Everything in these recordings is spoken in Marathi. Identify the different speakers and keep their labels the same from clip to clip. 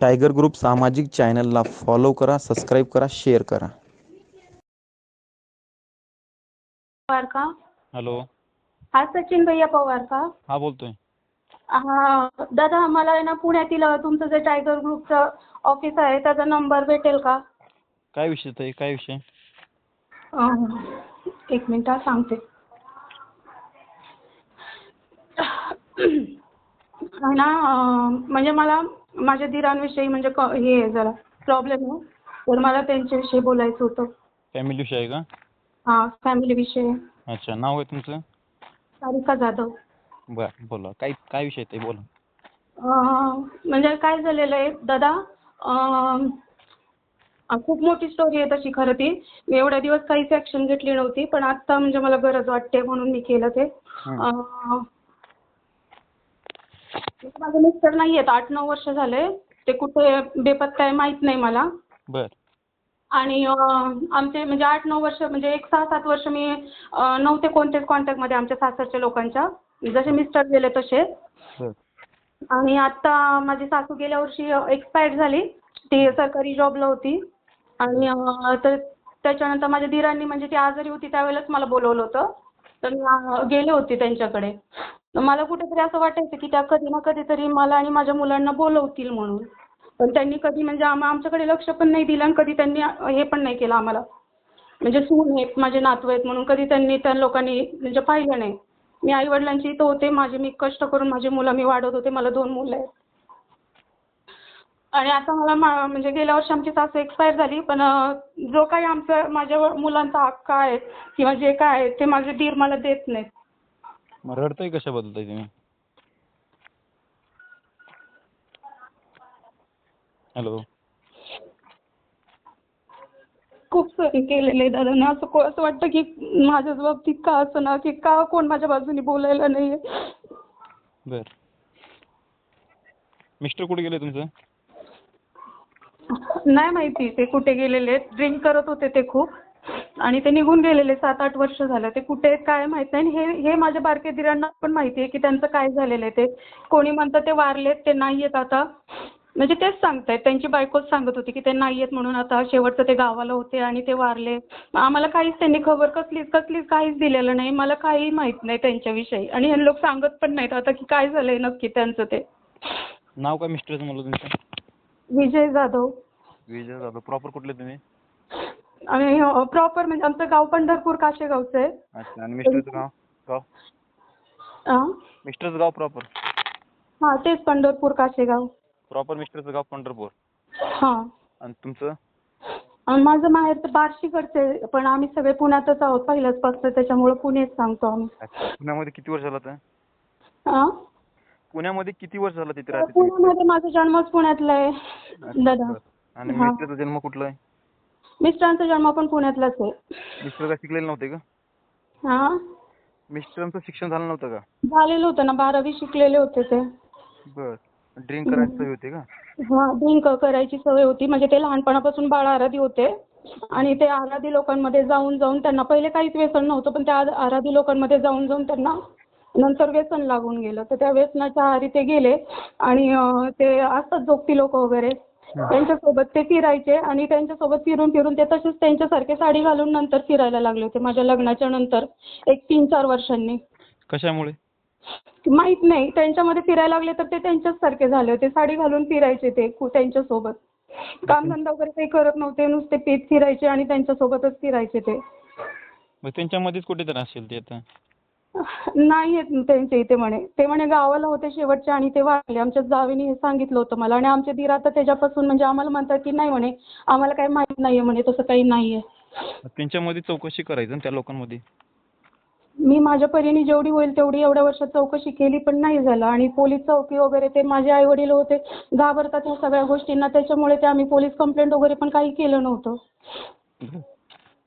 Speaker 1: टायगर ग्रुप सामाजिक चॅनलला फॉलो करा सबस्क्राईब करा शेअर करा.
Speaker 2: पवार का?
Speaker 3: हॅलो.
Speaker 2: हा सचिन भैया पवार का?
Speaker 3: हा बोलतोय.
Speaker 2: हा दादा मला आहे ना पुण्यातील अ, तुमचं जे टायगर ग्रुपचं ऑफिस आहे त्याचा नंबर भेटेल का?
Speaker 3: काय विषय ताई? काय विषय?
Speaker 2: अं, एक मिनिट हा, सांगते. आहे ना अं, म्हणजे मला माझ्या दिरांविषयी म्हणजे क हे आहे जरा प्रॉब्लेम आहे. तर मला त्यांच्याविषयी बोलायचं होतं.
Speaker 3: फॅमिली विषय आहे का?
Speaker 2: हां फॅमिलीविषयी
Speaker 3: अच्छा नाव आहे तुमचं?
Speaker 2: सारिका जाधव.
Speaker 3: बरं बोला. काय काय विषय ताई बोला.
Speaker 2: अं, म्हणजे काय झालेलं आहे दादा अं, अं, खूप मोठी स्टोरी आहे तशी खरं ती. मी एवढ्या दिवस काहीच ॲक्शन घेतली नव्हती पण आत्ता म्हणजे मला गरज वाटते म्हणून मी केलं ते.
Speaker 3: हं.
Speaker 2: अं, माझे मिस्टर नाही आहेत आठ नऊ वर्ष झाले. ते कुठे बेपत्ता आहे माहीत नाही मला.
Speaker 3: बर.
Speaker 2: आणि आमचे म्हणजे आठ नऊ वर्ष म्हणजे एक सहा सात वर्ष मी नव्हते कोणतेच कॉन्टॅक्टमध्ये आमच्या सासरच्या लोकांच्या. जसे मिस्टर गेले तसे. आणि आता माझी सासू गेल्या वर्षी एक्सपायर्ड झाली. ती सरकारी जॉबला होती. आणि तर त्याच्यानंतर माझ्या दिरांनी म्हणजे ती आजारी होती त्यावेळेलाच मला बोलवलं होतं. तर मी गेले होते त्यांच्याकडे. मला कुठेतरी असं वाटायचं की त्या कधी ना कधीतरी मला आणि माझ्या मुलांना बोलवतील म्हणून. पण त्यांनी कधी म्हणजे आम आमच्याकडे लक्ष पण नाही दिलं आणि कधी त्यांनी हे पण नाही केलं आम्हाला. म्हणजे सून आहेत माझे नातू आहेत म्हणून कधी त्यांनी त्या लोकांनी म्हणजे पाहिलं नाही. मी आई वडिलांची इथं होते माझे मी कष्ट करून माझी मुलं मी वाढवत होते मला दोन मुलं आहेत. आणि आता मला मा म्हणजे गेल्या वर्षी आमची सासू एक्सपायर झाली पण जो काही आमचा माझ्या व- मुलांचा हक्क आहे किंवा जे काय आहे ते माझे दीर मला देत नाहीत.
Speaker 3: मग रडताय कशाबद्दल ताई तुम्ही? हॅलो.
Speaker 2: खूप सहन केलेलं आहे दादांना असं को असं वाटतं की माझ्याच बाबतीत का असं ना की का कोण माझ्या बाजूने बोलायला नाही आहे
Speaker 3: बर. मिस्टर कुठे गेले तुमचं?
Speaker 2: नाही माहिती. ते कुठे गेलेले ड्रिंक करत होते ते खूप. आणि ते निघून गेलेले सात आठ वर्ष झालं. ते कुठे आहेत काय माहीत नाही. आणि हे हे माझ्या बारके दिरांना पण माहिती आहे की त्यांचं काय झालेलं आहे ते. कोणी म्हणतं ते वारलेत ते नाही आहेत आता. म्हणजे तेच सांगतायत. त्यांची बायकोच सांगत होती की ते नाही आहेत म्हणून आता शेवटचं ते गावाला होते आणि ते वारले. आम्हाला काहीच त्यांनी खबर कसलीच कसलीच काहीच दिलेलं नाही. मला काही माहीत नाही त्यांच्याविषयी. आणि हे लोक सांगत पण नाहीत आता की काय झालंय नक्की त्यांचं ते.
Speaker 3: नाव काय तुमचं?
Speaker 2: विजय जाधव.
Speaker 3: विजय जाधव. प्रॉपर कुठले तुम्ही?
Speaker 2: आणि प्रॉपर म्हणजे आमचं गाव पंढरपूर काशेगावचं आहे.
Speaker 3: अच्छा आणि मिस्टरचं गाव गाव?
Speaker 2: हां
Speaker 3: मिस्टरचं गाव प्रॉपर
Speaker 2: हां तेच पंढरपूर काशेगाव.
Speaker 3: प्रॉपर मिस्टरचं गाव पंढरपूर?
Speaker 2: हां.
Speaker 3: आणि तुमचं?
Speaker 2: आणि माझं माहेर तर बार्शीकडचं आहे पण आम्ही सगळे पुण्यातच आहोत पहिल्याचपासून त्याच्यामुळं पुणेच सांगतो आम्ही.
Speaker 3: अच्छा पुण्यामध्ये किती वर्ष झालं आता?
Speaker 2: हां
Speaker 3: पुण्यामध्ये किती वर्ष झालं तिथे राहते तुम्ही?
Speaker 2: पुण्यामध्ये माझा जन्मच पुण्यातला आहे दादा.
Speaker 3: आणि
Speaker 2: हा.
Speaker 3: मिस्टरचा जन्म कुठला आहे?
Speaker 2: मिस्टरांचा जन्म पण पुण्यातलाच आहे.
Speaker 3: मिस्टर का शिकलेले नव्हते का?
Speaker 2: हां?
Speaker 3: मिस्टरांचं शिक्षण झालं नव्हतं का?
Speaker 2: झालेलं होतं ना बारावी शिकलेले होते ते.
Speaker 3: बर. ड्रिंक करायची सवय होती का?
Speaker 2: हां ड्रिंक करायची सवय होती. म्हणजे ते लहानपणापासून बाळ आराधी होते. आणि ते आराधी लोकांमध्ये जाऊन जाऊन त्यांना पहिले काहीच व्यसन नव्हतं पण त्या आराधी लोकांमध्ये जाऊन जाऊन त्यांना नंतर व्यसन लागून गेलं. तर त्या व्यसनाच्या आहारी ते गेले. आणि अं, ते असतात जोगती लोक वगैरे. त्यांच्यासोबत ते फिरायचे आणि त्यांच्यासोबत फिरून फिरून ते तसेच त्यांच्यासारखे साडी घालून नंतर फिरायला लागले होते माझ्या लग्नाच्या नंतर एक तीन चार वर्षांनी.
Speaker 3: कशामुळे?
Speaker 2: माहीत नाही. त्यांच्यामध्ये फिरायला लागले तर ते त्यांच्याच सारखे झाले होते. साडी घालून फिरायचे ते त्यांच्यासोबत. कामधंदा वगैरे काही करत नव्हते. नुसते पीत फिरायचे आणि त्यांच्यासोबतच फिरायचे ते.
Speaker 3: मग त्यांच्यामध्येच कुठेतरी असेल ते आता.
Speaker 2: नाही आहेत त्यांचे इथे म्हणे. ते म्हणे गावाला होते शेवटचे आणि ते वारले. आमच्या जावेने हे सांगितलं होतं मला. आणि आमचे दीर आता त्याच्यापासून म्हणजे आम्हाला म्हणतात की नाही म्हणे आम्हाला काही माहीत नाही आहे म्हणे तसं काही नाही आहे
Speaker 3: त्यांच्यामध्ये चौकशी करायचं त्या लोकांमध्ये?
Speaker 2: मी माझ्या परीने जेवढी होईल तेवढी एवढ्या वर्षात चौकशी केली पण नाही झालं. आणि पोलीस चौकी वगैरे ते माझे आई वडील होते घाबरतात ह्या सगळ्या गोष्टींना. त्याच्यामुळे ते आम्ही पोलीस कंप्लेंट वगैरे पण काही केलं नव्हतं.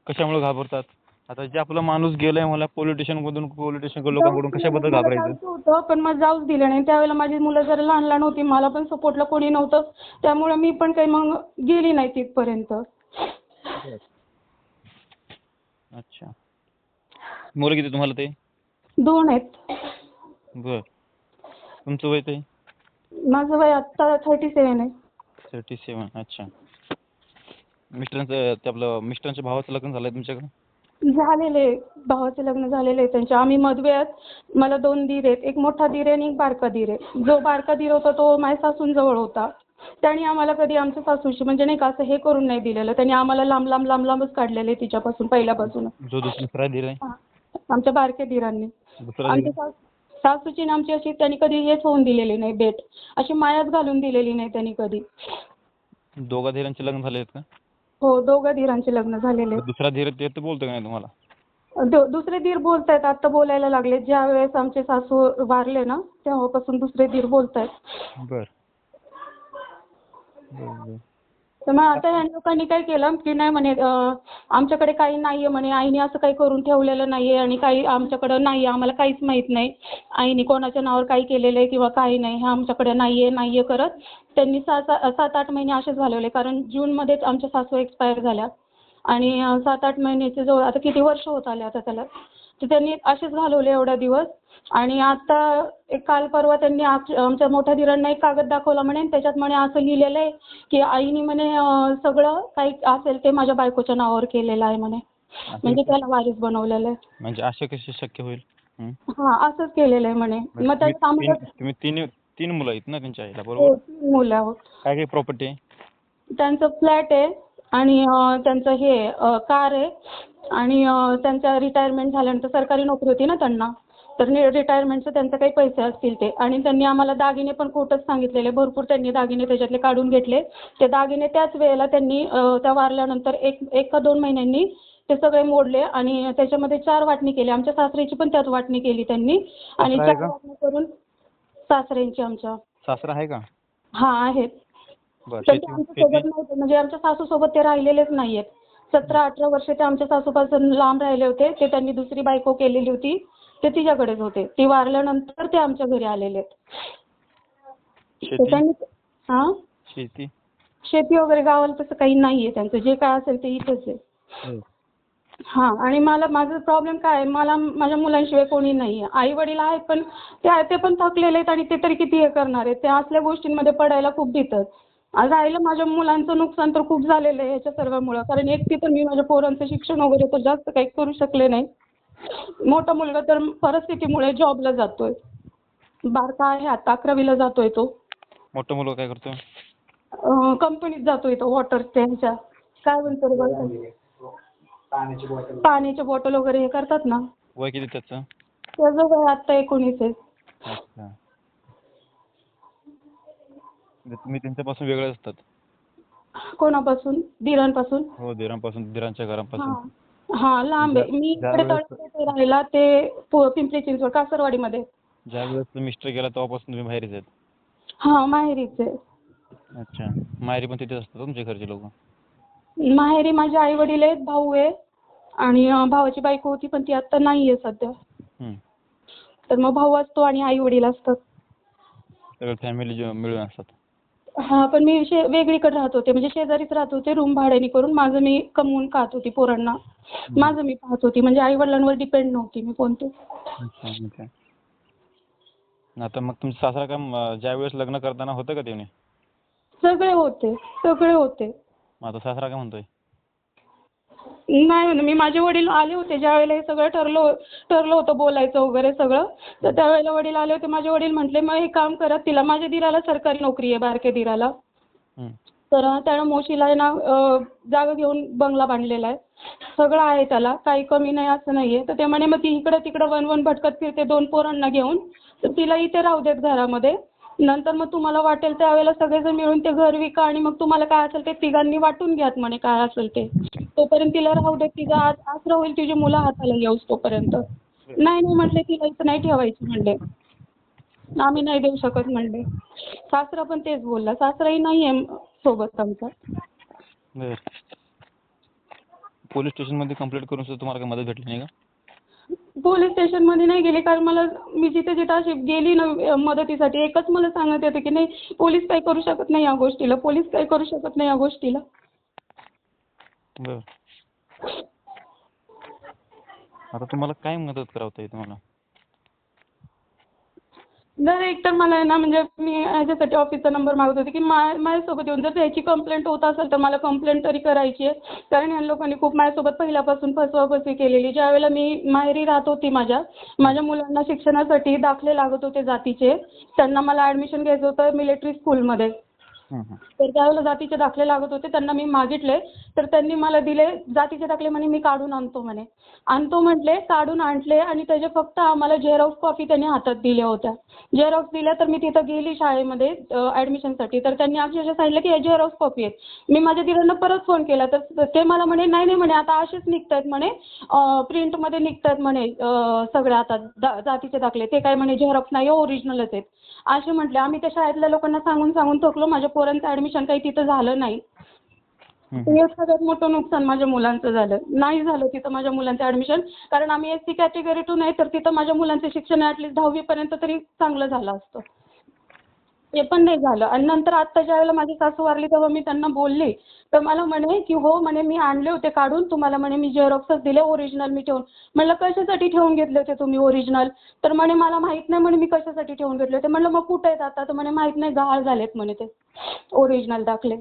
Speaker 3: कशामुळे घाबरतात? आता जे आपला माणूस गेलाय मला पोलिटिशियन मधून पोलिटिशियन लोकांकडून कशाबद्दल
Speaker 2: मला
Speaker 3: घाबरायचं?
Speaker 2: जायचं होतं पण मग जाऊच दिलं नाही. त्यावेळेला माझी मुलं जरा लहान लहान होती मला पण सपोर्टला कोणी नव्हतं. त्यामुळे मी पण काही मग गेली नाही तिथपर्यंत.
Speaker 3: अच्छा. मुलं किती तुम्हाला ते
Speaker 2: दोन आहेत.
Speaker 3: बर. तुमचं वय ते
Speaker 2: माझं वय आत्ता थर्टी सेवन आहे.
Speaker 3: थर्टी सेवन अच्छा. मिस्टरांचं ते आपलं मिस्टरांच्या भावाचं लग्न झालं आहे तुमच्याकडं?
Speaker 2: झालेले भावाचे लग्न झालेले आहे त्यांचे. आम्ही मधवे आहेत मला दोन दीर आहेत. एक मोठा दीर आहे आणि एक बारका दीर आहे. जो बारका दीर होता तो माझ्या सासूंजवळ होता. त्यांनी आम्हाला कधी आमच्या सासूशी म्हणजे नाही का असं हे करून नाही दिलेलं. त्यांनी आम्हाला लांब लांब लांब लांबच काढलेले आहे तिच्यापासून पहिल्यापासून.
Speaker 3: जो दुस- दुसरा धीर आहे?
Speaker 2: आमच्या बारक्या दीरांनी. आमच्या सास- सासूची आणि आमची अशी त्यांनी कधी हेच होऊन दिलेली नाही भेट. अशी मायाच घालून दिलेली नाही त्यांनी कधी.
Speaker 3: दोघा धीरांचे लग्न झाले आहेत का?
Speaker 2: हो दोघं धीरांचे लग्न झालेले. आहेत.
Speaker 3: दुसरा धीर ते तर बोलतो का नाही तुम्हाला?
Speaker 2: दु- दुसरे दीर बोलतायत आता बोलायला लागले ज्या वेळेस आमचे सासू वारले ना तेव्हापासून दुसरे दीर बोलतायत.
Speaker 3: बर. बर, बर.
Speaker 2: तर मग आता ह्या लोकांनी काय केलं की नाही म्हणे अं, आमच्याकडे काही नाहीये म्हणे. आईने असं काही करून ठेवलेलं नाहीये आणि काही आमच्याकडे नाहीये. आम्हाला काहीच माहीत नाही. आईने कोणाच्या नावावर काही केलेलं आहे किंवा काही नाही. हे आमच्याकडे नाहीये नाहीये करत. त्यांनी सात सात आठ महिने असेच घालवले. कारण जूनमध्येच आमच्या सासू एक्सपायर झाल्या. आणि सात आठ महिन्याचे जवळ आता किती वर्ष होत आले आता त्याला? तर त्यांनी असेच घालवले एवढा दिवस. आणि आता एक काल परवा त्यांनी आम- आमच्या मोठ्या धीरांना एक कागद दाखवला म्हणे. त्याच्यात म्हणे असं लिहिलेलं आहे की आईने म्हणे सगळं काही असेल ते माझ्या बायकोच्या नावावर केलेलं आहे म्हणे. म्हणजे त्याला वारीस बनवलेलं आहे.
Speaker 3: म्हणजे असे कसे शक्य होईल? हं?
Speaker 2: असंच केलेलं आहे म्हणे. मग
Speaker 3: तुम्ही
Speaker 2: त्याच्यात आम्हाला
Speaker 3: तुम्ही तीन तीन मुलं आहेत ना त्यांच्या आईला
Speaker 2: हो,
Speaker 3: बरोबर
Speaker 2: तीन मुलं आहोत.
Speaker 3: काय काय प्रॉपर्टी आहे
Speaker 2: त्यांचं फ्लॅट आहे आणि अं, त्यांचं हे कार आहे आणि अं, त्यांच्या रिटायरमेंट झाल्यानंतर सरकारी नोकरी होती ना त्यांना. तर रिटायरमेंटचे त्यांचे काही पैसे असतील ते. आणि त्यांनी आम्हाला दागिने पण खोटंच सांगितलेले. भरपूर त्यांनी दागिने त्याच्यातले काढून घेतले. ते दागिने त्याच वेळेला त्यांनी अं, त्या वारल्यानंतर एक एक का दोन महिन्यांनी ते सगळे मोडले आणि त्याच्यामध्ये चार वाटणी केली. आमच्या सासऱ्याची पण त्यात वाटणी केली त्यांनी. आणि
Speaker 3: आहे
Speaker 2: चार
Speaker 3: का?
Speaker 2: वाटणी करून सासऱ्यांची आमच्या.
Speaker 3: सासरा आहे का?
Speaker 2: हा आहेत.
Speaker 3: बरं
Speaker 2: तर ते
Speaker 3: शेती
Speaker 2: आमच्या
Speaker 3: शेती
Speaker 2: सोबत नव्हते. म्हणजे आमच्या सासू सोबत ते राहिलेलेच नाहीयेत. सतरा अठरा वर्ष ते आमच्या सासूपासून लांब राहिले होते. ते त्यांनी दुसरी बायको केलेली होती. ते तिच्याकडेच होते. ती वारल्यानंतर ते आमच्या घरी आलेले आहेत तर
Speaker 3: शेती
Speaker 2: त्यांनी हा?
Speaker 3: शेती?
Speaker 2: शेती वगैरे गावाला तसं काही नाहीये त्यांचं. जे काय असेल ते इथेच आहे.
Speaker 3: हो.
Speaker 2: आणि मला माझं प्रॉब्लेम काय आहे? मला माझ्या मुलांशिवाय कोणी नाही आहे. आई वडील आहेत पण ते आहे ते पण थकलेले आहेत आणि ते तरी किती हे करणार आहेत? ते असल्या गोष्टींमध्ये पडायला खूप भीतात आज राहिलं माझ्या मुलांचं नुकसान तर खूप झालेलं आहे याच्या सर्वामुळं. कारण एकटी तर मी माझ्या पोरांचं शिक्षण वगैरे तर जास्त काही करू शकले नाही. मोठा मुलगा तर परिस्थितीमुळे जॉबला जातोय. बारका आहे आता अकरावीला जातोय तो.
Speaker 3: मोठा मुलगा काय करतो
Speaker 2: अं, कंपनीत जातोय तो वॉटर त्यांच्या काय म्हणतो पाण्याच्या बॉटल वगैरे हे करतात ना.
Speaker 3: वय किती त्याचं?
Speaker 2: त्याचं वय आत्ता एकोणीस आहे.
Speaker 3: अच्छा. म्हणजे तुम्ही त्यांच्यापासून वेगळे असतात.
Speaker 2: कोणापासून? दिरांपासून
Speaker 3: हो दिरांपासून दिरांच्या घरापासून.
Speaker 2: हा. हा लांब आहे. मी
Speaker 3: ज्या-
Speaker 2: इकडे
Speaker 3: ज्यावेळेस-
Speaker 2: तळेगाव राहिला ते पु- पिंपरी चिंचवड कासरवाडीमध्ये.
Speaker 3: ज्या वेळेस मिस्टर गेला तेव्हापासून तुम्ही बाहेरच आहेत.
Speaker 2: हा माहेरीच आहे.
Speaker 3: अच्छा. माहेरी पण तिथेच असतात तुमच्या घरचे लोक?
Speaker 2: माहेरी माझे आई वडील आहेत भाऊ आहे. आणि भावाची बायको होती पण ती आता नाही आहे सध्या तर मग भाऊ असतो आणि आई वडील असतात.
Speaker 3: फॅमिली मिळून असतात.
Speaker 2: हा पण मी वेगळीकडे राहत होते. म्हणजे शेजारीच राहत होते रूम भाड्याने करून. माझं मी कमवून खात होती पोरांना. माझं मी पाहत होती. म्हणजे आई वडिलांवर डिपेंड नव्हती मी कोणते.
Speaker 3: आता मग तुमचा सासरा का म- ज्या वेळेस लग्न करताना होतं का त्याने
Speaker 2: सगळे होते सगळे होते.
Speaker 3: मग आता सासरा काय म्हणतोय?
Speaker 2: नाही म्हणे मी माझे वडील आले होते ज्या वेळेला हे सगळं ठरलं ठरलं होतं बोलायचं वगैरे सगळं. तर त्यावेळेला वडील आले होते माझे वडील म्हटले मग हे काम करा तिला माझ्या दिराला सरकारी नोकरी आहे बारके दिराला. तर त्यानं मोशीला ना जागा घेऊन बंगला बांधलेला आहे. सगळं आहे त्याला काही कमी नाही असं नाही आहे तर ते म्हणे मग ती इकडं तिकडं वन वन भटकत फिरते दोन पोरांना घेऊन. तर तिला इथे राहू देत घरामध्ये. नंतर मग तुम्हाला वाटेल त्यावेळेला सगळेजण मिळून ते घर विका आणि मग तुम्हाला काय असेल ते तिघांनी वाटून घ्यात म्हणे काय असेल ते. तोपर्यंत तिला राहू दे तिचा आज आसरा होईल तुझी मुलं हाताला येऊस तोपर्यंत. नाही नाही म्हटले तिला इथं नाही ठेवायची म्हणले आम्ही नाही देऊ शकत म्हणले सासरा पण तेच बोलला सासराही नाही आहे सोबत आमचा.
Speaker 3: बर. पोलीस स्टेशनमध्ये कंप्लेंट करून सुद्धा तुम्हाला काही मदत भेटली नाही का?
Speaker 2: पोलीस स्टेशनमध्ये नाही गेले कारण मला मी जिथे जिथे अशी गेली ना मदतीसाठी एकच मला सांगत येतं की नाही पोलीस काही करू शकत नाही या गोष्टीला. पोलीस काही करू शकत नाही या गोष्टीला.
Speaker 3: बरं. आता तुम्हाला काय मदत करावता येईल तुम्हाला?
Speaker 2: जर एकतर मला आहे ना म्हणजे मी ह्याच्यासाठी ऑफिसचा नंबर मागत होते की मा माझ्यासोबत येऊन जर त्याची कंप्लेंट होत असेल तर मला कंप्लेंट तरी करायची आहे. कारण ह्या लोकांनी खूप माझ्यासोबत पहिल्यापासून फसवाफसवी केलेली ज्यावेळेला मी माहेरी राहत होती माझ्या माझ्या मुलांना शिक्षणासाठी दाखले लागत होते जातीचे. त्यांना मला ॲडमिशन घ्यायचं होतं मिलिटरी स्कूलमध्ये तर त्यावेळेला जातीचे दाखले लागत होते. त्यांना मी मागितले. तर त्यांनी मला दिले जातीचे दाखले म्हणे मी काढून आणतो म्हणे. आणतो म्हटले काढून आणले आणि त्याचे फक्त आम्हाला झेरॉक्स कॉपी त्यांनी हातात दिल्या होत्या. झेरॉक्स दिल्या तर मी तिथं गेली शाळेमध्ये ॲडमिशनसाठी तर त्यांनी अक्षरशः सांगितलं की हे झेरॉक्स कॉपी आहेत. मी माझ्या दिरांना परत फोन केला. तर ते मला म्हणे नाही नाही म्हणे आता असेच निघत आहेत म्हणे. प्रिंटमध्ये निघत आहेत म्हणे सगळ्या आता दा- जातीचे दाखले. ते काय म्हणे झेरॉक्स नाही ओरिजिनलच आहेत. असे म्हटले. आम्ही त्या शाळेतल्या लोकांना सांगून सांगून थकलो. माझ्या पोरांचं ॲडमिशन काही तिथं झालं नाही.
Speaker 3: हं,
Speaker 2: ते एक सगळ्यात मोठं नुकसान माझ्या मुलांचं झालं. नाही झालं तिथं माझ्या मुलांचं ॲडमिशन कारण आम्ही एस सी कॅटेगरीतून आहे तर तिथं माझ्या मुलांचं शिक्षण ॲटलिस्ट दहावीपर्यंत तरी चांगलं झालं असतं. ते पण नाही झालं. आणि नंतर आत्ता ज्यावेळेला माझी सासू वारली तेव्हा मी त्यांना बोलली. तर मला म्हणे की हो म्हणे मी आणले होते काढून. तुम्हाला म्हणे मी झेरॉक्सच दिले ओरिजिनल मी ठेवून. म्हणलं कशासाठी ठेवून घेतले होते तुम्ही ओरिजिनल तर म्हणे मला माहीत नाही म्हणे मी कशासाठी ठेवून घेतले होते. म्हणलं मग कुठे आहेत आता? तर म्हणे माहीत नाही गहाळ झालेत म्हणे ते ओरिजिनल दाखले.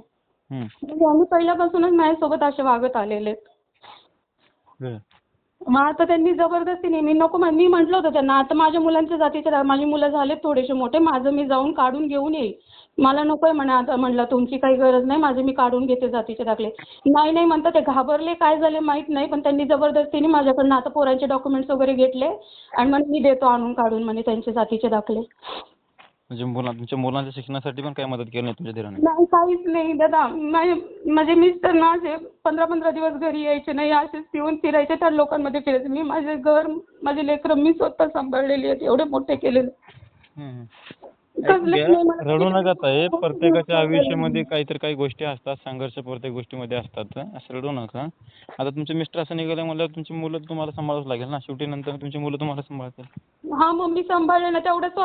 Speaker 2: म्हणजे आम्ही पहिल्यापासूनच माझ्यासोबत असे वागत आलेले आहेत. मग आता त्यांनी जबरदस्तीने मी नको म्हण- मी म्हटलं होतं त्यांना आता माझ्या मुलांच्या जातीचे माझी मुलं झालेत थोडेसे मोठे माझं मी जाऊन काढून घेऊन येईल. मला नको आहे म्हणे आता म्हटलं तुमची काही गरज नाही माझे मी काढून घेते जातीचे दाखले. नाही नाही म्हणतात ते घाबरले काय झाले माहीत नाही पण त्यांनी जबरदस्तीने माझ्याकडनं आता पोरांचे डॉक्युमेंट्स वगैरे घेतले आणि म्हणे मी देतो आणून काढून म्हणे त्यांचे जातीचे दाखले.
Speaker 3: म्हणजे मुला तुमच्या मुलांच्या शिक्षणासाठी पण काही मदत केली नाही तुमच्या धीराने
Speaker 2: नाही काहीच नाही दादा. माझे माझे मिस्टर ना असे पंधरा पंधरा दिवस घरी यायचे नाही असेच पिऊन फिरायचे त्या लोकांमध्ये फिरायचे. मी माझे घर माझे लेकरं मी स्वतः सांभाळलेली आहेत एवढे मोठे केलेले.
Speaker 3: हं.
Speaker 2: नाही मला
Speaker 3: रडू नका ताई.
Speaker 2: खूप
Speaker 3: प्रत्येकाच्या
Speaker 2: खूप
Speaker 3: आयुष्यामध्ये काहीतरी काही गोष्टी असतात. संघर्ष प्रत्येक गोष्टीमध्ये असतात. असं रडू नका. आता तुमचे मिस्टर असं निघाले म्हणल्यावर तुमची मुलं तुम्हाला सांभाळावंच लागेल ना. शेवटी नंतर तुमची मुलं तुम्हाला सांभाळतील.
Speaker 2: हा मग मी सांभाळले ना. तेवढंच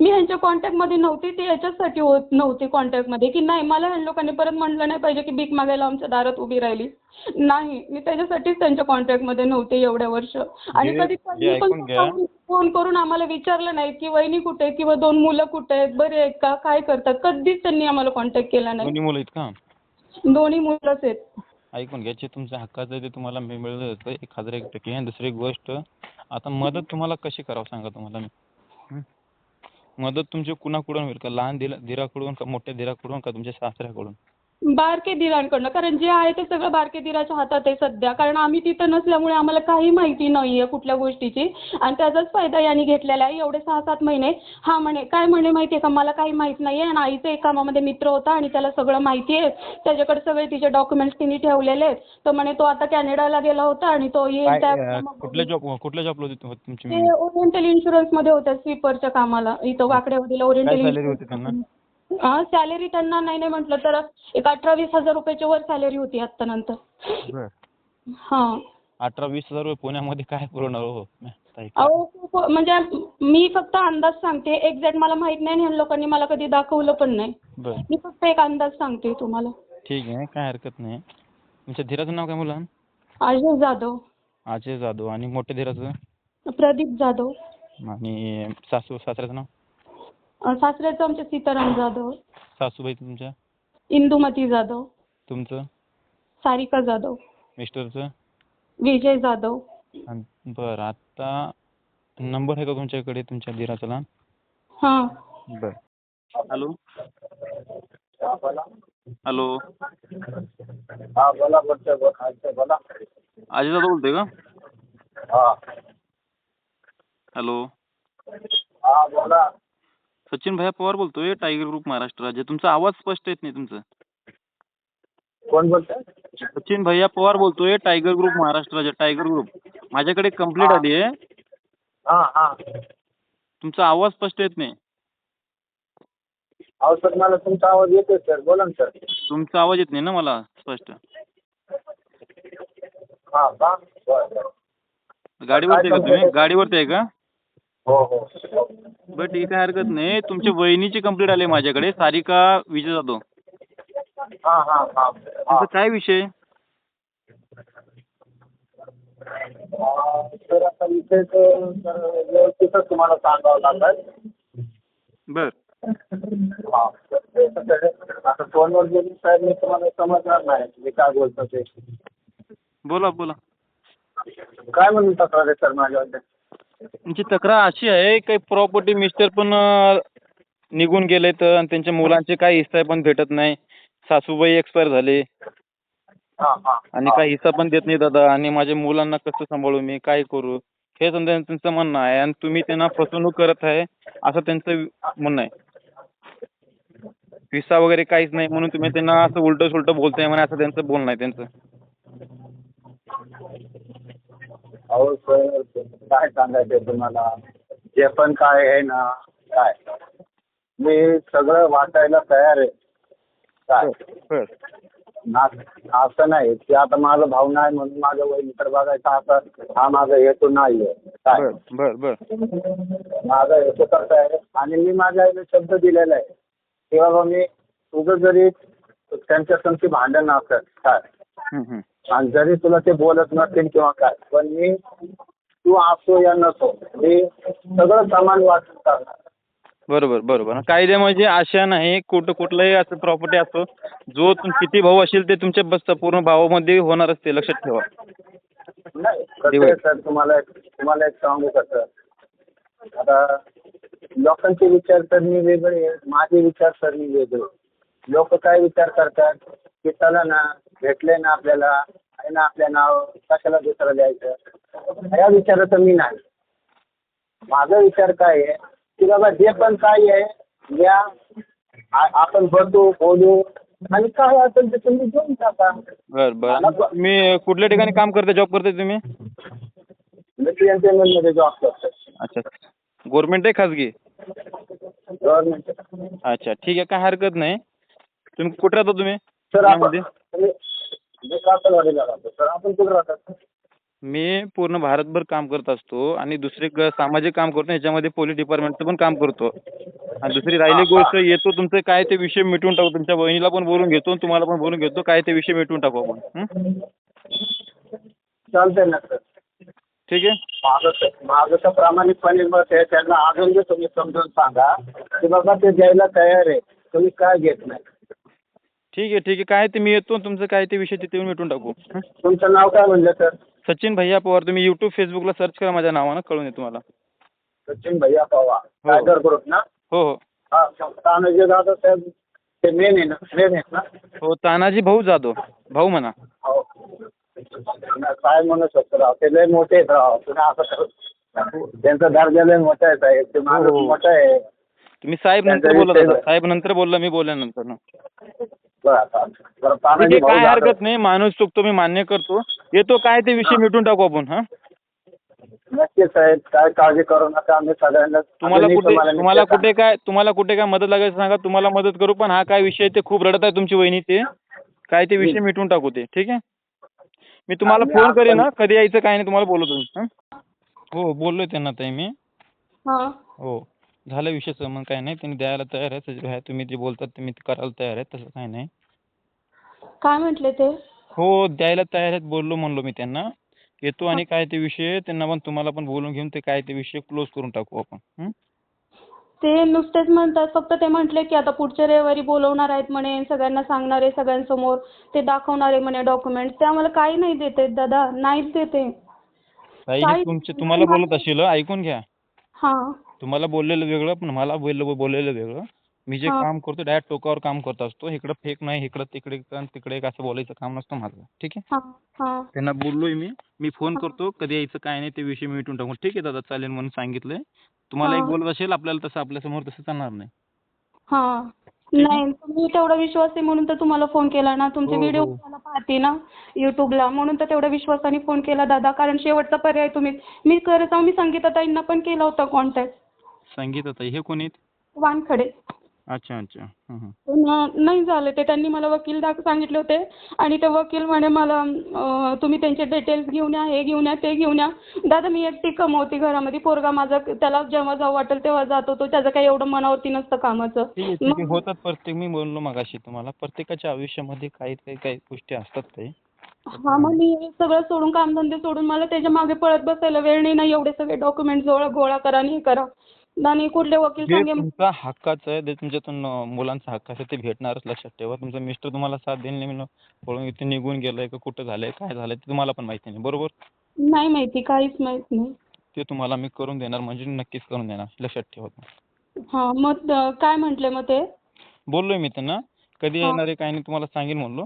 Speaker 2: मी ह्यांच्या कॉन्टॅक्टमध्ये नव्हती. ती याच्याचसाठी होत नव्हती कॉन्टॅक्टमध्ये की नाही मला ह्या लोकांनी परत म्हटलं नाही पाहिजे की भीक मागायला आमच्या दारात उभी राहिली. नाही मी त्याच्यासाठीच त्यांच्या कॉन्टॅक्टमध्ये नव्हते एवढ्या वर्ष. आणि कधी त्यांनी पण. फोन करून आम्हाला विचारलं नाही की वहिनी कुठे आहे किंवा दोन मुलं कुठे आहेत बरे आहेत का काय करतात? कधीच त्यांनी आम्हाला कॉन्टॅक्ट केला नाही.
Speaker 3: दोन्ही मुलं आहेत का?
Speaker 2: दोन्ही मुलंच आहेत.
Speaker 3: ऐकून घ्या जे तुमच्या हक्काचं आहे ते तुम्हाला मि- मिळलं जातं एक हजार एक टक्के. आणि दुसरी गोष्ट आता मदत तुम्हाला कशी करावं सांगा तुम्हाला मी? हं? मदत तुमची कुणाकडून होईल? का लहान दिला धीराकडून का मोठ्या धीराकडून का तुमच्या सासऱ्याकडून?
Speaker 2: बारके दिरांकडनं. कारण जे आहे ते सगळं बारके दिराच्या हातात आहे सध्या. कारण आम्ही तिथं नसल्यामुळे आम्हाला काही माहिती नाही आहे कुठल्या गोष्टीची. आणि त्याचाच फायदा यांनी घेतलेला आहे. एवढे सहा सात महिने हा म्हणे काय म्हणे माहिती आहे का? मला काही माहीत नाही आहे आणि आईचा एक कामामध्ये मित्र होता आणि त्याला सगळं माहिती आहे त्याच्याकडे सगळे तिचे डॉक्युमेंट्स तिने ठेवलेले आहेत. तर म्हणे तो आता कॅनडाला गेला होता आणि तो येईल त्या
Speaker 3: कुठल्या जॉब कुठल्या जॉबला होती तु- तुमची
Speaker 2: ते
Speaker 3: मुलगी?
Speaker 2: ओरिएंटल इन्शुरन्समध्ये होत्या स्वीपरच्या कामाला. इथं वाकडेवाडीला ओरिएंटल
Speaker 3: त्यांना?
Speaker 2: हा सॅलरी त्यांना नाही नाही म्हटलं तर एक अठरा वीस हजार रुपयाच्या वर सॅलरी होती आत्ता नंतर.
Speaker 3: बरं.
Speaker 2: हां.
Speaker 3: अठरा वीस हजार रुपये पुण्यामध्ये काय पुरवणार हो ताई?
Speaker 2: अहो खूप म्हणजे मी फक्त अंदाज सांगते एक्झॅक्ट मला माहीत नाही आणि ह्या लोकांनी मला कधी दाखवलं पण नाही.
Speaker 3: बरं.
Speaker 2: मी फक्त एक अंदाज सांगते तुम्हाला.
Speaker 3: ठीक आहे काय हरकत नाही. तुमच्या धीराचं नाव काय मुलं
Speaker 2: अजय जाधव.
Speaker 3: अजय जाधव आणि मोठ्या धीराचं?
Speaker 2: प्रदीप जाधव.
Speaker 3: आणि सासू सासऱ्याचं नाव?
Speaker 2: सासऱ्याचं आमचे सीताराम जाधव.
Speaker 3: सासूबाई तुमच्या?
Speaker 2: इंदुमती जाधव.
Speaker 3: तुमचं?
Speaker 2: सारिका जाधव.
Speaker 3: मिस्टरचं?
Speaker 2: विजय जाधव.
Speaker 3: आणि बरं आता नंबर आहे का तुमच्याकडे तुमच्या धीराचा लहान?
Speaker 2: हां.
Speaker 3: बरं. हॅलो. हॅलो.
Speaker 4: हा बोला बोलतोय बोला बोला.
Speaker 3: अजय दादा बोलतोय का?
Speaker 4: हा.
Speaker 3: हॅलो.
Speaker 4: हा बोला.
Speaker 3: सचिन भैया पवार बोलतोय टायगर ग्रुप महाराष्ट्र राज्य. तुमचा आवाज स्पष्ट येत नाही तुमचं.
Speaker 4: कोण बोलतोय?
Speaker 3: सचिन भैया पवार बोलतोय टायगर ग्रुप महाराष्ट्र राज्य टायगर ग्रुप माझ्याकडे कंप्लीट आली आहे.
Speaker 4: हा हा.
Speaker 3: तुमचा आवाज स्पष्ट येत नाही.
Speaker 4: अहो सर मला तुमचा आवाज येतोय सर. बोला ना सर.
Speaker 3: तुमचा आवाज येत नाही ना मला स्पष्ट.
Speaker 4: हा का बरं बरं.
Speaker 3: गाडीवरती आहे का तुम्ही? गाडीवरती आहे का?
Speaker 4: हो हो.
Speaker 3: बरं ठीक आहे हरकत नाही. तुमच्या वहिनीची कंप्लीट आली आहे माझ्याकडे. सारिका विजय जाधव.
Speaker 4: हा हा हा.
Speaker 3: तुमचा काय विषय?
Speaker 4: सर आता विषय तर सर व्यवस्थितच तुम्हाला सांगावं लागेल.
Speaker 3: बर.
Speaker 4: हा तर ते कसं आहे, आता फोनवर बोलून साहेब मी तुम्हाला समजणार नाही. मी काय बोलतो ते.
Speaker 3: बोला बोला.
Speaker 4: काय म्हणून तक्रार आहे सर माझ्यावर?
Speaker 3: तुमची तक्रार अशी आहे काही प्रॉपर्टी मिस्टर पण निघून गेलेत आणि त्यांच्या मुलांचे काही हिस्सा पण भेटत नाही. सासूबाई एक्सपायर झाले.
Speaker 4: हां हां.
Speaker 3: आणि काही हिस्सा पण देत नाही दादा. आणि माझ्या मुलांना कसं सांभाळू मी? काय करू? हे समजा त्यांचं म्हणणं आहे आणि तुम्ही त्यांना फसवणूक करत आहे असं त्यांचं म्हणणं आहे. हिस्सा वगैरे काहीच नाही म्हणून तुम्ही त्यांना असं उलटं सुलटं बोलताय म्हणे असं त्यांचं बोलणं आहे त्यांचं.
Speaker 4: काय सांगायचं तुम्हाला? जे पण काय आहे ना काय? मी सगळं वाटायला तयार आहे. काय?
Speaker 3: बर
Speaker 4: ना असं नाही की आता माझा भाऊ नाही म्हणून माझं वहिनीकडे बघायचं आता हा माझा हेतू नाही आहे काय?
Speaker 3: बर बर बर.
Speaker 4: माझा हेतू कसा आहे? आणि मी माझ्या आईला शब्द दिलेला आहे की बाबा मी तुझं जरी त्यांच्या संगती भांडण असत काय?
Speaker 3: हं, हं.
Speaker 4: आणि जरी तुला ते बोलत नसतील किंवा काय पण मी तू असो या नसो मी सगळं सामान वाटून करणार
Speaker 3: बरोबर बरोबर. कायदे म्हणजे अशा नाही कुठं कुठलंही असं प्रॉपर्टी असो जो तुम किती भाऊ असेल ते तुमच्या बस पूर्ण भावामध्ये होणारच ते लक्षात ठेवा.
Speaker 4: नाही कसं आहे सर तुम्हाला एक तुम्हाला एक सांगू कसं आता लोकांचे विचारसरणी वेगळे आहे माझे विचारसरणी वेगळे लोक काय विचार करतात? की चला ना भेटले ना आपल्याला आहे ना आपल्या नाव कशाला दुसरं द्यायचं? या विचाराचं मी नाही. माझा विचार काय आहे की बाबा जे पण काय आहे या आ- आपण बसू बोलू आणि काय असेल ते तुम्ही घेऊन टाका.
Speaker 3: बर बर. तुम्ही कुठल्या ठिकाणी काम करता जॉब करता तुम्ही?
Speaker 4: मी पी मध्ये जॉब करतो.
Speaker 3: अच्छा. गव्हर्नमेंट आहे खाजगी?
Speaker 4: गव्हर्नमेंट
Speaker 3: अच्छा ठीक आहे. काय हरकत नाही. तुम्ही कुठे राहता तुम्ही?
Speaker 4: सर आपण
Speaker 3: पुण्यामध्ये?
Speaker 4: तुम्ही मी कातलवाडीला राहतो. सर आपण कुठे राहतात
Speaker 3: मी पूर्ण भारतभर काम करत असतो आणि दुसरे ग- सामाजिक काम करतो ह्याच्यामध्ये पोलीस डिपार्टमेंटचं पण काम करतो. आणि दुसरी राहिली गोष्ट येतो तुमचं काय ते विषय मिटवून टाकू तुमच्या बहिणीला पण बोलून घेतो आणि तुम्हाला पण बोलून घेतो काय ते विषय मिटवून टाकू आपण. हं?
Speaker 4: चालतंय ना सर.
Speaker 3: ठीक आहे?
Speaker 4: माझं तर- माझं तर प्रामाणिकपणे मत आहे त्यांना अजून जे तुम्ही समजून सांगा. की बाबा ते द्यायला तयार आहे तुम्ही काय घेत नाही.
Speaker 3: ठीक आहे ठीक आहे. काय ते मी येतो आणि तुमचं काय ते विषय तिथे येऊन मिटवून टाकू. हं?
Speaker 4: तुमचं नाव काय म्हणलं सर?
Speaker 3: सचिन भैया पवार तुम्ही यूट्यूब फेसबुकला सर्च करा माझ्या नावानं कळून येईल तुम्हाला.
Speaker 4: सचिन भैया पवार. टायगर ग्रुप ना?
Speaker 3: हो हो.
Speaker 4: हा तानाजी दादा साहेब ते मेन आहे ना मेन आहेत ना?
Speaker 3: हो तानाजी भाऊ जाधव. भाऊ म्हणा.
Speaker 4: हो. काय म्हणू शकतो राव? ते लय मोठे आहेत राव. तुम्ही असं करू त्यांचा दर्जा लय मोठा आहे साहेब. ते माझं
Speaker 3: हो.
Speaker 4: मोठं आहे.
Speaker 3: तुम्ही साहेब नंतर बोलत होता. साहेब नंतर बोलला मी बोलल्यानंतर ना. ठीक आहे
Speaker 4: भाऊ
Speaker 3: काय. हरकत नाही माणूस चुकतो मी मान्य करतो. येतो काय ते विषय मिटून टाकू आपण हा?
Speaker 4: नक्की साहेब काय काळजी करू नका आम्ही सगळ्यांना
Speaker 3: तुम्हाला कुठे
Speaker 4: तुम्हाला
Speaker 3: कुठे काय तुम्हाला कुठे काय मदत लागायचं सांगा तुम्हाला मदत करू पण हा काय विषय ते खूप रडत आहे तुमची वहिनी ते काय ते विषय मिटून टाकू ते ठीक आहे? मी तुम्हाला फोन करेन ना कधी यायचं काय नाही तुम्हाला बोलतो मी हं? हो बोललोय त्यांना ताई मी.
Speaker 2: हां.
Speaker 3: हो. झालं विषयचं मग काय नाही. त्यांनी द्यायला तयार आहे. भाई तुम्ही जे बोलतात ते मी ते करायला तयार आहे तसं काय नाही.
Speaker 2: काय म्हटले ते?
Speaker 3: हो द्यायला तयार आहेत. बोललो म्हणलो मी त्यांना. येतो आणि काय ते विषय त्यांना पण तुम्हाला पण बोलून घेऊन ते काय ते विषय क्लोज करून टाकू आपण. हं?
Speaker 2: ते नुसतेच म्हणतात फक्त ते म्हटले की आता पुढच्या रविवारी बोलवणार आहेत म्हणे सगळ्यांना सांगणार आहे सगळ्यांसमोर. ते दाखवणार आहे म्हणे डॉक्युमेंट्स ते आम्हाला काही नाही देते दादा. नाहीच देते
Speaker 3: ताई
Speaker 2: काय-
Speaker 3: तुमचे तुम्हाला बोलत असेल ऐकून घ्या.
Speaker 2: हां.
Speaker 3: तुम्हाला बोललेलं वेगळं पण मला बोललं बोललेलं वेगळं. मी जे
Speaker 2: हा.
Speaker 3: काम करतो डायरेक्ट टोकावर काम करत असतो. इकडं फेक नाही इकडं तिकडे एक आणि तिकडे एक असं बोलायचं काम नसतं माझं. ठीक आहे?
Speaker 2: हां हां.
Speaker 3: त्यांना बोललोय मी. मी फोन
Speaker 2: हा.
Speaker 3: करतो. कधी यायचं काय नाही ते विषय मिटून टाकू ठीक आहे दादा चालेल म्हणून सांगितलंय. तुम्हाला एक
Speaker 2: हा.
Speaker 3: बोलत असेल आपल्याला तसं आपल्यासमोर तसं चालणार नाही.
Speaker 2: हां. नाही तुम्ही तेवढा विश्वास आहे म्हणून तर तुम्हाला फोन केला ना. तुमचे
Speaker 3: हो,
Speaker 2: व्हिडिओ
Speaker 3: हो.
Speaker 2: मला पाहते ना युट्यूबला म्हणून तर तेवढ्या विश्वासाने फोन केला दादा. कारण शेवटचा पर्याय तुम्ही मी खरं सांगू मी संगीताताईंना पण केला होता कॉन्टॅक्ट
Speaker 3: संगीत आता हे कोणी आहेत?
Speaker 2: वानखडे.
Speaker 3: अच्छा अच्छा. हं, हं.
Speaker 2: पण नाही झालं. ते त्यांनी मला वकील दाख सांगितले होते. आणि ते वकील म्हणे मला अं, तुम्ही त्यांचे डिटेल्स घेऊन या हे घेऊन या ते घेऊन या. दादा मी एकटी कमवते घरामध्ये. पोरगा माझा त्याला जेव्हा जाऊ वाटेल तेव्हा जातो तो. त्याचं काही एवढं मनावरती नसतं कामाचं.
Speaker 3: ठीक आहे ठीक आहे.
Speaker 2: मग-
Speaker 3: होतात प्रत्येक. मी बोललो मगाशी तुम्हाला. प्रत्येकाच्या आयुष्यामध्ये काही काही काही गोष्टी असतात ते.
Speaker 2: हा मग मी हे सगळं सोडून कामधंदे सोडून मला त्याच्यामागे पळत बसायला वेळ नाही ना. एवढे सगळे डॉक्युमेंट गोळा गोळा करा आणि हे करा. आणि कुठले वकील
Speaker 3: जे
Speaker 2: सांगे
Speaker 3: तुमचा हक्काचं आहे ते तुमच्यातून अं, मुलांचं हक्काचं आहे ते भेटणारच लक्षात ठेवा. तुमचा मिस्टर तुम्हाला साथ देईल नाही म्हणून पळून इथे निघून गेलाय का कुठं झालंय काय झालंय ते तुम्हाला पण माहिती नाही बरोबर?
Speaker 2: नाही माहिती काहीच माहीत नाही.
Speaker 3: ते तुम्हाला मी करून देणार म्हणजे नक्कीच करून देणार लक्षात ठेवा.
Speaker 2: हां मग अं, काय म्हटले मग ते?
Speaker 3: बोललोय मी त्यांना कधी
Speaker 2: हा.
Speaker 3: येणार आहे काय नाही तुम्हाला सांगेन म्हणलो.